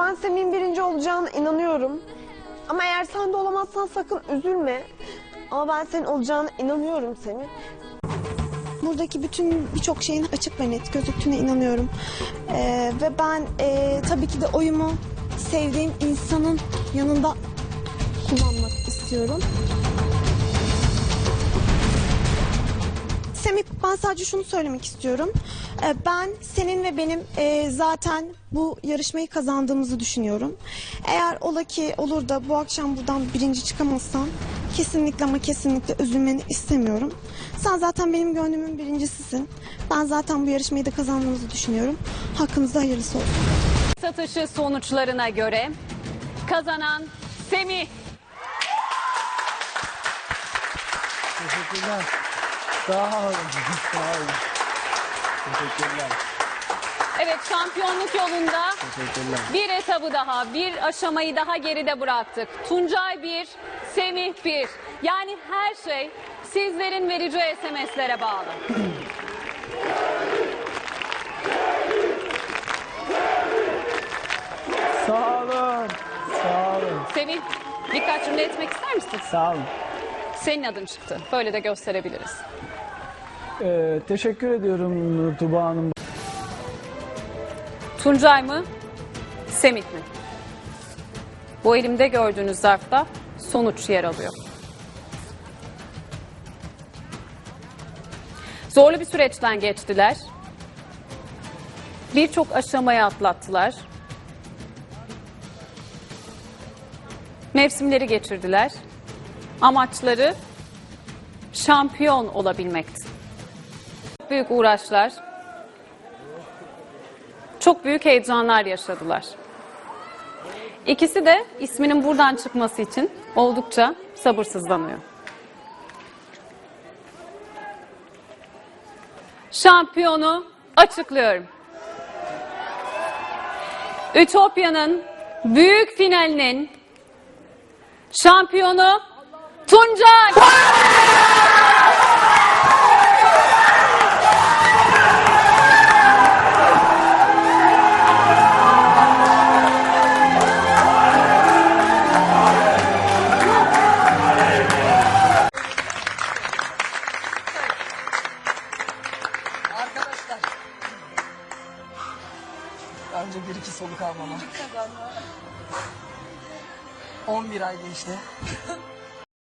ben Semih'in birinci olacağına inanıyorum. Ama eğer sen de olamazsan sakın üzülme. Ama ben senin olacağına inanıyorum Semih. Buradaki bütün birçok şeyin açık ve net gözüktüğüne inanıyorum. Ee, ve ben e, tabii ki de oyumu sevdiğim insanın yanında kullanmak istiyorum. Semih ben sadece şunu söylemek istiyorum. Ee, ben senin ve benim e, zaten bu yarışmayı kazandığımızı düşünüyorum. Eğer ola ki olur da bu akşam buradan birinci çıkamazsan kesinlikle ama kesinlikle üzülmeni istemiyorum. Sen zaten benim gönlümün birincisisin. Ben zaten bu yarışmayı da kazandığımızı düşünüyorum. Hakkınızda hayırlısı olsun. Satışı sonuçlarına göre kazanan Semih. Teşekkürler. Sağ olun. Sağ olun. Teşekkürler. Evet şampiyonluk yolunda Teşekkürler. bir etabı daha, bir aşamayı daha geride bıraktık. Tuncay 1, Semih 1. Yani her şey sizlerin vereceği SMS'lere bağlı. Sağ olun. Sağ olun. Semih birkaç cümle etmek ister misin? Sağ olun. Senin adın çıktı. Böyle de gösterebiliriz. Ee, teşekkür ediyorum Tuba Hanım. Tuncay mı? Semih mi? Bu elimde gördüğünüz zarfta sonuç yer alıyor. Zorlu bir süreçten geçtiler. Birçok aşamayı atlattılar. Mevsimleri geçirdiler. Amaçları şampiyon olabilmekti. Büyük uğraşlar, çok büyük heyecanlar yaşadılar. İkisi de isminin buradan çıkması için oldukça sabırsızlanıyor. Şampiyonu açıklıyorum. Ütopya'nın büyük finalinin şampiyonu Tuncay. Arkadaşlar. Önce bir iki soluk almama. 11 ay geçti.